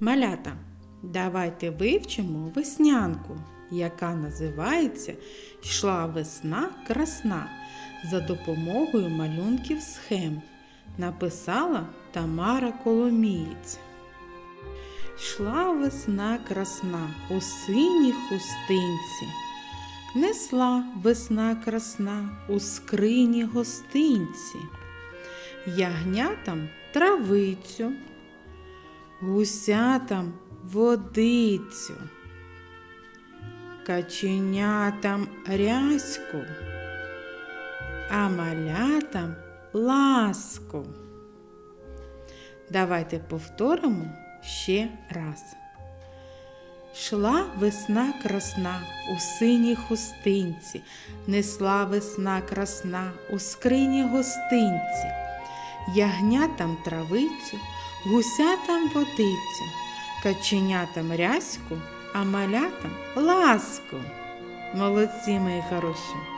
Малята, давайте вивчимо веснянку, яка називається Йшла весна красна за допомогою малюнків схем. Написала Тамара Коломієць. Йшла весна красна у синій хустинці. Несла весна красна у скрині гостинці. Ягнятам травицю, гусятам водицю, каченятам ряську, а малятам ласку. Давайте повторимо ще раз. Шла весна красна у синій хустинці, несла весна красна у скрині гостинці, ягнятам травицю, гусятам водицю, каченятам ряську, а малятам ласку. Молодці, мої хороші!